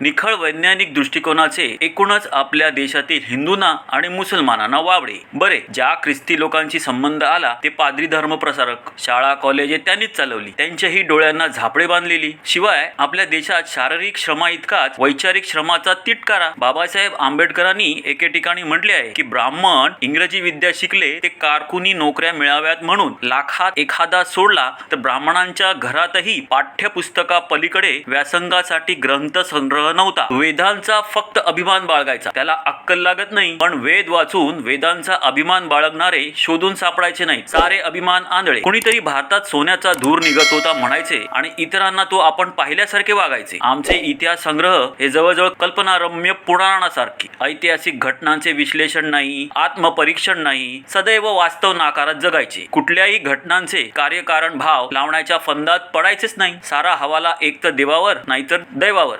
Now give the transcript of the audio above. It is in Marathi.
निखळ वैज्ञानिक दृष्टिकोनाचे एकूणच आपल्या देशातील हिंदूंना आणि मुसलमानांना वावडे. बरे ज्या ख्रिस्ती लोकांशी संबंध आला ते पादरी धर्म प्रसारक शाळा कॉलेजे त्यांनीच चालवली. त्यांच्याही डोळ्यांना झापडे बांधलेली. शिवाय आपल्या देशात शारीरिक श्रमा इतकाच वैचारिक श्रमाचा तिटकारा बाबासाहेब आंबेडकरांनी एके ठिकाणी म्हटले आहे की ब्राह्मण इंग्रजी विद्या शिकले ते कारकुनी नोकऱ्या मिळाव्यात म्हणून लाखात एखादा सोडला तर ब्राह्मणांच्या घरातही पाठ्यपुस्तका पलीकडे व्यासंगासाठी ग्रंथ संग्रह नव्हता. वेदांचा फक्त अभिमान बाळगायचा. त्याला अक्कल लागत नाही पण वेद वाचून वेदांचा अभिमान बाळगणारे शोधून सापडायचे नाही सारे अभिमान आंधळे. कोणीतरी भारतात सोन्याचा धूर निघत होता म्हणायचे आणि इतरांना तो आपण पाहिल्यासारखे वागायचे. आमचे इतिहास संग्रह हे जवळजवळ कल्पनारम्य पुराणासारखे. ऐतिहासिक घटनांचे विश्लेषण नाही आत्मपरीक्षण नाही सदैव वास्तव नाकारत जगायचे. कुठल्याही घटनांचे कार्यकारण भाव लावण्याच्या फंदात पडायचेच नाही. सारा हवाला एक तर देवावर नाहीतर दैवावर.